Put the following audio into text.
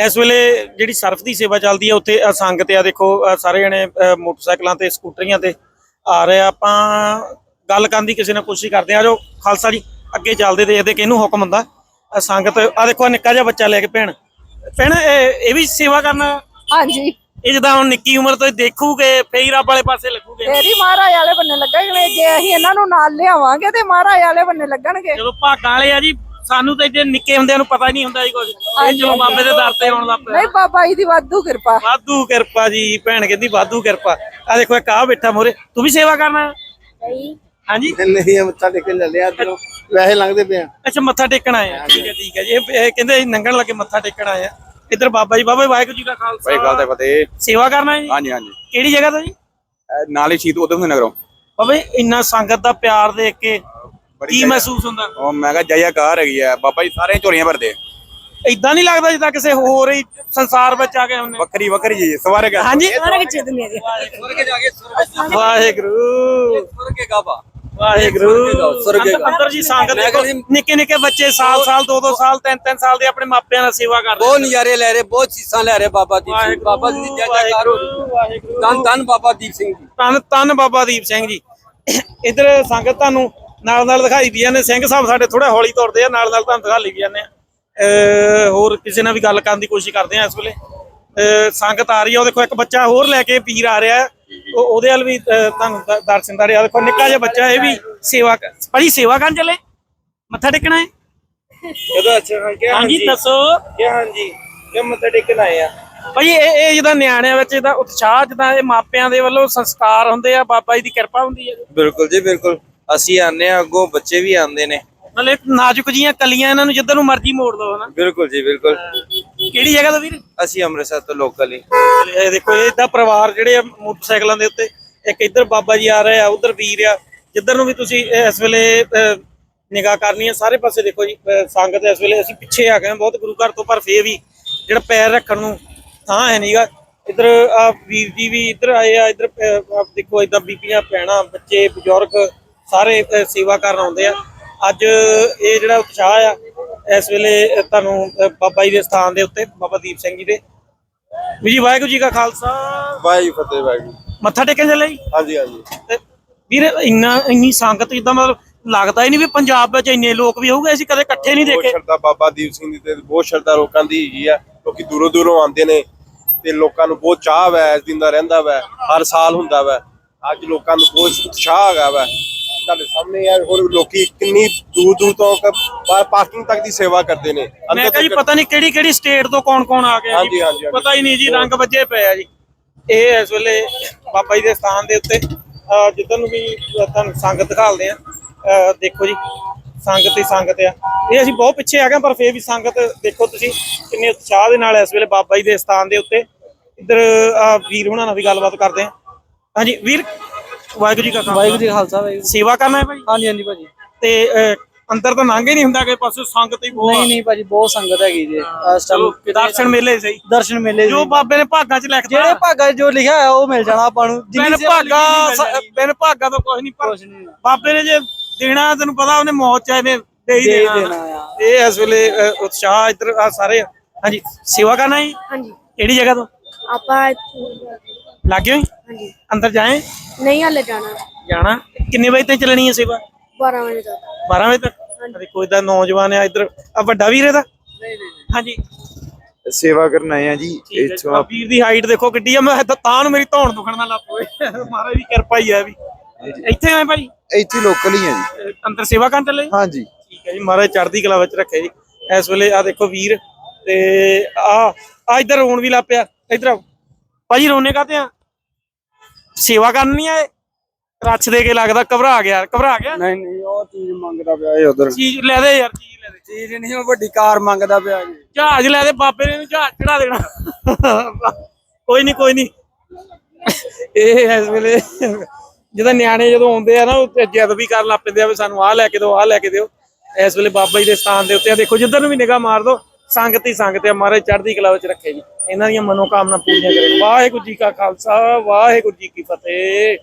ਇਸ ਵੇਲੇ ਜਿਹੜੀ ਸਰਫ ਦੀ ਸੇਵਾ ਚੱਲਦੀ ਹੈ ਉੱਥੇ ਸੰਗਤ ਆ ਦੇਖੋ ਸਾਰੇ ਜਣੇ ਮੋਟਰਸਾਈਕਲਾਂ ਤੇ ਸਕੂਟਰੀਆਂ ਤੇ ਆ ਰਹੇ ਆਪਾਂ ਗੱਲ ਕਰਨ ਦੀ ਕਿਸੇ ਨਾਲ ਕੋਸ਼ਿਸ਼ ਕਰਦੇ ਆ ਜੋ ਖਾਲਸਾ ਜੀ ਅੱਗੇ ਚੱਲਦੇ ਦੇਖਦੇ ਕਿਹਨੂੰ ਹੁਕਮ ਹੁੰਦਾ। ਸੰਗਤ ਆ ਦੇਖੋ ਨਿੱਕਾ ਜਿਹਾ ਬੱਚਾ ਲੈ ਕੇ ਭੈਣ। ਭੈਣ ਇਹ ਵੀ ਸੇਵਾ ਕਰਨਾ? ਹਾਂਜੀ। ਇਹ ਜਿੱਦਾਂ ਹੁਣ ਨਿੱਕੀ ਉਮਰ ਤੋਂ ਦੇਖੂਗੇ ਫੇਰ ਰੱਬ ਵਾਲੇ ਪਾਸੇ ਲੱਗੂਗੇ। ਤੇਰੀ ਮਹਾਰਾਜ ਵਾਲੇ ਬੰਨੇ ਲੱਗਣਗੇ। ਜੇ ਅਸੀਂ ਇਹਨਾਂ ਨੂੰ ਨਾਲ ਲਿਆਵਾਂਗੇ ਤੇ ਮਹਾਰਾਜ ਵਾਲੇ ਬੰਨੇ ਲੱਗਣਗੇ। ਜਦੋਂ ਭਾਗਾਂ ਵਾਲੇ ਆ ਜੀ ਸਾਨੂੰ ਤਾਂ ਜੇ ਨਿੱਕੇ ਹੁੰਦਿਆਂ ਨੂੰ ਪਤਾ ਹੀ ਨਹੀਂ ਹੁੰਦਾ ਜੀ ਕੁਝ ਇਹ ਚਲੋ ਬਾਬੇ ਦੇ ਦਰ ਤੇ ਆਉਣ ਲੱਗ ਪਿਆ। ਨਹੀਂ ਬਾਬਾ ਜੀ ਦੀ ਵਾਧੂ ਕਿਰਪਾ। ਵਾਧੂ ਕਿਰਪਾ ਜੀ ਭੈਣ ਕਹਿੰਦੀ ਵਾਧੂ ਕਿਰਪਾ। ਆ ਦੇਖੋ ਇੱਕ ਆ ਬੈਠਾ ਮੋਰੇ। ਤੂੰ ਵੀ ਸੇਵਾ ਕਰਨਾ? ਹਾਂਜੀ? ਨਹੀਂ ਇਹ ਮੱਥਾ ਟੇਕ ਲੈ ਲਿਆ ਇਧਰੋਂ ਵੈਸੇ ਲੰਘਦੇ ਪਏ ਆ। ਅੱਛਾ ਮੱਥਾ ਟੇਕਣ ਆਏ ਆ। ਠੀਕ ਹੈ ਠੀਕ ਹੈ ਜੀ। ਇਹ ਕਹਿੰਦੇ ਨੰਗਣ ਲੱਗੇ ਮੱਥਾ ਟੇਕਣ ਆਏ ਆ। ਇੱਧਰ ਬਾਬਾ ਜੀ ਬਾਬਾ ਵਾਹਿਗੁਰੂ ਜੀ ਦਾ ਖਾਲਸਾ। ਭਾਈ ਗੱਲ ਤੇ ਫਤਿਹ। ਸੇਵਾ ਕਰਨਾ ਹੈ ਜੀ? ਹਾਂਜੀ ਹਾਂਜੀ। ਕਿਹੜੀ ਜਗ੍ਹਾ ਤੋਂ ਜੀ? ਨਾਲ ਹੀ ਉਦਮ ਸਿੰਘ ਨਗਰੋਂ। ਬਾਬਾ ਜੀ ਇੰਨਾ ਸੰਗਤ ਦਾ ਪਿਆਰ ਦੇਖ ਕੇ ਕੀ ਮਹਿਸੂਸ ਹੁੰਦਾ? ਉਹ ਮੈਂ ਕਿਹਾ ਜੈ ਕਾਰ ਹੈਗੀ ਆ ਬਾਬਾ ਜੀ ਸਾਰੇ ਝੋਲੀਆਂ ਭਰਦੇ ਇਦਾਂ ਨਹੀਂ ਲੱਗਦਾ ਜਿੱਦਾਂ ਕਿਸੇ ਹੋਰ ਹੀ ਸੰਸਾਰ ਵਿੱਚ ਆ ਗਏ ਹੁੰਨੇ ਵੱਖਰੀ ਵੱਖਰੀ ਜੀ ਸਵਾਰਗ ਹੈ ਹਾਂਜੀ ਸਵਰਗ ਜਾ ਕੇ ਵਾਹਿਗੁਰੂ। ਸਵਰਗ ਗਾਬਾ ਵਾਹਿਗੁਰੂ। ਸਵਰਗੇ ਅੰਦਰ- ਅੰਦਰ ਜੀ ਸੰਗਤ ਨਿੱਕੇ ਨਿੱਕੇ ਬੱਚੇ ਸਾਲ ਸਾਲ ਦੋ ਦੋ ਸਾਲ ਤਿੰਨ ਤਿੰਨ ਸਾਲ ਦੇ ਆਪਣੇ ਮਾਪਿਆਂ ਦਾ ਸੇਵਾ ਕਰਦੇ ਬਹੁਤ ਨਜ਼ਾਰੇ ਲੈ ਰਹੇ ਬਹੁਤ ਚੀਜ਼ਾਂ ਲੈ ਰਹੇ ਬਾਬਾ ਦੀਪ ਸਿੰਘ। ਬਾਬਾ ਜੀ ਦੀ ਜੈ ਜੈਕਾਰ ਹੋ ਧੰਨ ਧੰਨ ਬਾਬਾ ਦੀਪ ਸਿੰਘ ਜੀ। ਤਨ ਤਨ ਬਾਬਾ ਦੀਪ ਸਿੰਘ ਜੀ। ਇਧਰ ਸੰਗਤ ਤੁਹਾਨੂੰ ਨਾਲ ਨਾਲ ਦਿਖਾਈ ਦੀਆਂ ਨੇ ਸਿੰਘ ਸਾਹਿਬ ਸਾਡੇ ਥੋੜਾ ਹੌਲੀ ਤੁਰਦੇ ਆ ਨਾਲ ਨਾਲ ਤੁਹਾਨੂੰ ਦਿਖਾ ਲਈ ਵੀ ਜਾਂਦੇ ਆ। ਹੋਰ ਕਿਸੇ ਨਾਲ ਵੀ ਗੱਲ ਕਰਨ ਦੀ ਕੋਸ਼ਿਸ਼ ਕਰਦੇ ਆ ਇਸ ਵੇਲੇ। ਸੰਗਤ ਆ ਰਹੀ ਆ ਉਹ ਦੇਖੋ ਇੱਕ ਬੱਚਾ ਹੋਰ ਲੈ ਕੇ ਪੀਰ ਆ ਰਿਹਾ। ਉਹ ਉਹਦੇ ਵੱਲ ਵੀ ਤੁਹਾਨੂੰ ਦਰਸ਼ਨ ਦਾ ਰਿਹਾ। ਦੇਖੋ ਨਿੱਕਾ ਜਿਹਾ ਬੱਚਾ ਇਹ ਵੀ ਸੇਵਾ ਕਰ- ਭਾਜੀ ਸੇਵਾ ਕਰਨ ਚੱਲੇ? ਮੱਥਾ ਟੇਕਣਾ ਹੈ? ਜਦੋਂ ਅੱਛਾ ਹਾਂ ਕਿ ਹਾਂਜੀ ਦੱਸੋ। ਕਿ ਹਾਂਜੀ ਕਿ ਮੱਥਾ ਟੇਕਣ ਆਏ ਆ? ਭਾਜੀ ਇਹ ਇਹ ਜਿਹਦਾ ਨਿਆਣਿਆਂ ਵਿੱਚ ਇਹਦਾ ਉਤਸ਼ਾਹ ਜਿਹਦਾ ਇਹ ਮਾਪਿਆਂ ਦੇ ਵੱਲੋਂ ਸੰਸਕਾਰ ਹੁੰਦੇ ਆ ਬਾਬਾ ਜੀ ਦੀ ਕਿਰਪਾ ਹੁੰਦੀ ਹੈ। ਬਿਲਕੁਲ ਜੀ ਬਿਲਕੁਲ। ਅਸੀਂ ਆਨੇ ਆ ਅੱਗੋਂ ਬੱਚੇ ਵੀ ਆਉਂਦੇ ਨੇ। ਮਤਲਬ ਇੱਕ ਨਾਜ਼ੁਕ ਜੀਆਂ ਕਲੀਆਂ ਇਹਨਾਂ ਨੂੰ ਜਿੱਧਰ ਨੂੰ ਮਰਜ਼ੀ ਮੋੜ ਦੋ ਹਨਾ? ਬਿਲਕੁਲ ਜੀ ਬਿਲਕੁਲ। ਕਿਹੜੀ ਜਗ੍ਹਾ ਤੋਂ ਵੀਰ? ਅਸੀਂ ਅੰਮ੍ਰਿਤਸਰ ਤੋਂ ਲੋਕਲ ਹੀ। ਇਹ ਦੇਖੋ ਇਹ ਤਾਂ ਪਰਿਵਾਰ ਜਿਹੜੇ ਆ ਮੋਟਰਸਾਈਕਲਾਂ ਦੇ ਉੱਤੇ ਇੱਕ ਇੱਧਰ ਬਾਬਾ ਜੀ ਆ ਰਹੇ ਆ ਉਧਰ ਵੀਰ ਆ। ਜਿੱਧਰ ਨੂੰ ਵੀ ਤੁਸੀਂ ਇਸ ਵੇਲੇ ਨਿਗਾਹ ਕਰਨੀ ਆ ਸਾਰੇ ਪਾਸੇ ਦੇਖੋ ਜੀ ਸੰਗਤ ਇਸ ਵੇਲੇ ਅਸੀਂ ਪਿੱਛੇ ਆ ਗਏ ਹਾਂ ਬਹੁਤ ਗੁਰੂ ਘਰ ਤੋਂ ਪਰ ਫੇਰ ਵੀ ਜਿਹੜਾ ਪੈਰ ਰੱਖਣ ਨੂੰ ਥਾਂ ਹੈ ਨਹੀਂਗਾ ਇੱਧਰ ਆ ਵੀਰ ਜੀ ਵੀ ਇੱਧਰ ਆਏ ਆ ਇੱਧਰ ਦੇਖੋ ਇਦਾਂ ਬੀਬੀਆਂ ਭੈਣਾਂ ਬੱਚੇ ਬਜ਼ੁਰਗ ਸਾਰੇ ਸੇਵਾ ਕਰਨ ਆਉਂਦੇ ਆ। ਅੱਜ ਇਹ ਜਿਹੜਾ ਉਤਸ਼ਾਹ ਆ ਇਸ ਵੇਲੇ ਤੁਹਾਨੂੰ ਬਾਬਾ ਜੀ ਦੇ ਸਥਾਨ ਦੇ ਉੱਤੇ ਬਾਬਾ ਦੀਪ ਸਿੰਘ ਜੀ ਦੇ। ਵੀ ਜੀ ਵਾਹਿਗੁਰੂ ਜੀ ਕਾ ਖਾਲਸਾ। ਵਾਹਿ ਫਤਿਹ ਵਾਹਿਗੁਰੂ ਮੱਥਾ ਟੇਕਣ ਚੱਲੇ ਜੀ? ਹਾਂਜੀ ਹਾਂਜੀ। ਤੇ ਵੀਰ ਇੰਨਾ ਇੰਨੀ ਸੰਗਤ ਇਦਾਂ ਮਤਲਬ ਲੱਗਦਾ ਹੀ ਨਹੀਂ ਵੀ ਪੰਜਾਬ ਵਿੱਚ ਇੰਨੇ ਲੋਕ ਵੀ ਹੋਊਗੇ ਅਸੀਂ ਕਦੇ ਇਕੱਠੇ ਨਹੀਂ ਬਹੁਤ ਦੇਖੇ। ਸ਼ਰਧਾ ਬਾਬਾ ਦੀਪ ਸਿੰਘ ਦੀ ਤੇ ਬਹੁਤ ਸ਼ਰਧਾ ਲੋਕਾਂ ਦੀ ਹੈਗੀ ਆ। ਲੋਕੀ ਦੂਰੋਂ ਦੂਰੋਂ ਆਉਂਦੇ ਨੇ ਤੇ ਲੋਕਾਂ ਨੂੰ ਬਹੁਤ ਚਾਹ ਵੈ ਇਸ ਦਿਨ ਦਾ ਰਹਿੰਦਾ ਵੈ ਹਰ ਸਾਲ ਹੁੰਦਾ ਵੈ। ਅੱਜ ਲੋਕਾਂ ਨੂੰ ਬਹੁਤ ਉਤਸ਼ਾਹ ਹੈਗਾ ਵੈ। ਤੁਹਾਡੇ ਸਾਹਮਣੇ ਯਾਰ ਹੋਰ ਲੋਕੀ ਕਿੰਨੀ ਦੂਰ ਦੂਰ ਤੋਂ ਪਾਰਕਿੰਗ ਤੱਕ ਦੀ ਸੇਵਾ ਕਰਦੇ ਨੇ। ਮੈਂ ਕਿਹਾ ਜੀ ਪਤਾ ਨਹੀਂ ਕਿਹੜੀ ਕਿਹੜੀ ਸਟੇਟ ਤੋਂ ਕੌਣ ਕੌਣ ਆ ਗਿਆ ਹਾਂਜੀ। ਪਤਾ ਹੀ ਨਹੀਂ ਜੀ ਰੰਗ ਵੱਜੇ ਪਏ ਆ ਜੀ। ਇਹ ਇਸ ਵੇਲੇ ਬਾਬਾ ਜੀ ਦੇ ਸਥਾਨ ਦੇ ਉੱਤੇ ਨੂੰ ਵੀ ਤੁਹਾਨੂੰ ਸੰਗਤ ਦਿਖਾਲਦੇ ਆ ਦੇਖੋ ਜੀ ਸੰਗਤ ਹੀ ਸੰਗਤ ਆ। ਇਹ ਅਸੀਂ ਬਹੁਤ ਪਿੱਛੇ ਆ ਗਏ ਪਰ ਫੇਰ ਵੀ ਸੰਗਤ ਦੇਖੋ ਤੁਸੀਂ ਕਿੰਨੇ ਉਤਸ਼ਾਹ ਦੇ ਨਾਲ ਇਸ ਵੇਲੇ ਬਾਬਾ ਜੀ ਦੇ ਸਥਾਨ ਦੇ ਉੱਤੇ। ਇੱਧਰ ਵੀਰ ਹੁਣਾਂ ਨਾਲ ਵੀ ਗੱਲਬਾਤ ਕਰਦੇ ਆ। ਹਾਂਜੀ ਵੀਰ ਵਾਹਿਗੁਰੂ ਜੀ ਕਾ ਖਾਲਸਾ। ਵਾਹਿਗੁਰੂ ਜੀ ਕਾ ਖਾਲਸਾ ਵਾਹਿਗੁਰੂ ਸੇਵਾ ਕਰਨਾ ਹੈ ਭਾਈ? ਹਾਂਜੀ ਹਾਂਜੀ ਭਾਜੀ। ਤੇ ਅਹ, ਅੰਦਰ ਤਾਂ ਲੰਘ ਹੀ ਨਹੀਂ ਹੁੰਦਾ ਕਿ ਪਾਸੇ ਸੰਗਤ ਹੀ ਬਹੁਤ। ਨਹੀਂ ਨਹੀਂ ਭਾਜੀ ਬਹੁਤ ਸੰਗਤ ਹੈਗੀ ਜੀ। ਇਸ ਟਾਈਮ ਦਰਸ਼ਨ ਮੇਲੇ ਸਹੀ। ਦਰਸ਼ਨ ਮੇਲੇ ਜੋ ਜੋ। ਬਾਬੇ ਨੇ ਭਾਗਾਂ 'ਚ ਲਿਖਦਾ ਜਿਹੜੇ ਭਾਗਾ 'ਚ ਜੋ ਲਿਖਿਆ ਹੋਇਆ ਉਹ ਮਿਲ ਜਾਣਾ ਆਪਾਂ ਨੂੰ। ਬਿਨ ਸੇਵਾ ਲਿਖੀ ਭਾਗਾ ਮਿਲ ਜਾਣੀ। ਬਿਨ ਭਾਗਾ ਤੋਂ ਕੁਝ ਨਹੀਂ ਪਰ ਕੁਛ ਨਹੀਂ। ਬਾਬੇ ਨੇ ਜੇ ਦੇਣਾ ਤੈਨੂੰ ਪਤਾ ਉਹਨੇ ਮੌਤ ਚਾਹੇ ਨੇ ਦੇ ਹੀ ਦੇ ਹੀ ਦੇਣਾ। ਦੇਣਾ ਆ। ਇਹ ਇਸ ਵੇਲੇ ਅ, ਉਤਸ਼ਾਹ ਇੱਧਰ ਆ ਸਾਰੇ। ਹਾਂਜੀ ਸੇਵਾ ਕਰਨਾ ਹੈ ਹਾਂਜੀ। ਕਿਹੜੀ ਜਗ੍ਹਾ ਤੋਂ? ਆਪਾਂ ਲੱਗੇ ਹਾਂਜੀ। ਅੰਦਰ ਜਾਏ? ਨਹੀਂ ਹਲੇ ਜਾਣਾ। ਜਾਣਾ? ਕਿੰਨੇ ਵਜੇ ਤੱਕ ਚੱਲਣੀ ਹੈ ਸੇਵਾ? 12 ਵਜੇ ਤੱਕ। 12 ਵਜੇ ਤੱਕ? ਅਰੇ ਕੋਈ ਦਾ ਨੌਜਵਾਨ ਆ ਇੱਧਰ। ਆ ਵੱਡਾ ਵੀਰ ਇਹਦਾ? ਨਹੀਂ ਨਹੀਂ ਹਾਂਜੀ। ਸੇਵਾ ਕਰਨ ਆਏ ਆ ਜੀ। ਇੱਥੋਂ ਆਹ ਵੀਰ ਦੀ ਹਾਈਟ ਦੇਖੋ ਕਿੱਡੀ ਆ ਮੈਂ ਤਾਂ ਤਾਂ ਨੂੰ ਮੇਰੀ ਧੌਣ ਦੁਖਣ ਨਾਲ ਲੱਗ ਪਏ ਮਹਾਰਾਜ ਦੀ ਕਿਰਪਾ ਹੀ ਆ ਵੀ। ਇੱਥੇ ਆਏ ਭਾਈ? ਇੱਥੇ ਲੋਕਲ ਹੀ ਆ ਜੀ। ਅੰਦਰ ਸੇਵਾ ਕਰਨ ਚੱਲੇ? ਹਾਂਜੀ। ਠੀਕ ਹੈ ਜੀ ਮਹਾਰਾਜ ਚੜ੍ਹਦੀ ਕਲਾ ਵਿੱਚ ਰੱਖੇ ਜੀ। ਇਸ ਵੇਲੇ ਆ ਦੇਖੋ ਵੀਰ ਤੇ ਆ ਆ ਇੱਧਰ ਰੋਣ ਵੀ ਲੱਗ ਪਿਆ। ਇੱਧਰ। ਭਾਜੀ ਰੋਣੇ ਕਾਤੇ ਆ? ਸੇਵਾ ਕਰਨੀ ਆ ਰੱਛ ਦੇ ਕੇ ਲੱਗਦਾ ਘਬਰਾ ਗਿਆ ਘਬਰਾ ਗਿਆ? ਨਹੀਂ ਨਹੀਂ ਉਹ ਚੀਜ਼ ਮੰਗਦਾ ਪਿਆ ਇਹ ਉਧਰ। ਚੀਜ਼ ਲੈ ਦੇ ਯਾਰ ਚੀਜ਼ ਲੈ ਦੇ। ਚੀਜ਼ ਨਹੀਂ ਉਹ ਵੱਡੀ ਕਾਰ ਮੰਗਦਾ ਪਿਆ ਜੀ ਜਹਾਜ਼ ਲੈ ਦੇ ਬਾਬੇ ਨੇ ਇਹਨੂੰ ਜਹਾਜ਼ ਚੜਾ ਦੇਣਾ। ਕੋਈ ਨਹੀਂ ਕੋਈ ਨਹੀਂ ਇਹ ਇਸ ਵੇਲੇ ਜਦੋਂ ਨਿਆਣੇ ਜਦੋਂ ਆਉਂਦੇ ਆ ਨਾ ਉਹ ਜਿੱਦ ਵੀ ਕਰਨ ਲੱਗ ਪੈਂਦੇ ਆ ਵੀ ਸਾਨੂੰ ਆਹ ਲੈ ਕੇ ਦਿਓ ਆਹ ਲੈ ਕੇ ਦਿਓ। ਇਸ ਵੇਲੇ ਬਾਬਾ ਜੀ ਦੇ ਸਥਾਨ ਦੇ ਉੱਤੇ ਆ। ਦੇਖੋ ਜਿੱਧਰ ਨੂੰ ਵੀ ਨਿਗਾਹ ਮਾਰ ਦੋ ਸੰਗਤ ਹੀ ਸੰਗਤ ਆ, ਮਹਾਰਾਜ ਚੜ੍ਹਦੀ ਕਲਾ ਵਿੱਚ ਰੱਖੇ ਜੀ। ਇਹਨਾਂ ਦੀਆਂ ਮਨੋਕਾਮਨਾ ਪੂਰੀਆਂ ਕਰੇ ਵਾਹਿਗੁਰੂ ਜੀ ਕਾ ਖਾਲਸਾ, ਵਾਹਿਗੁਰੂ ਜੀ ਕੀ ਫਤਿਹ।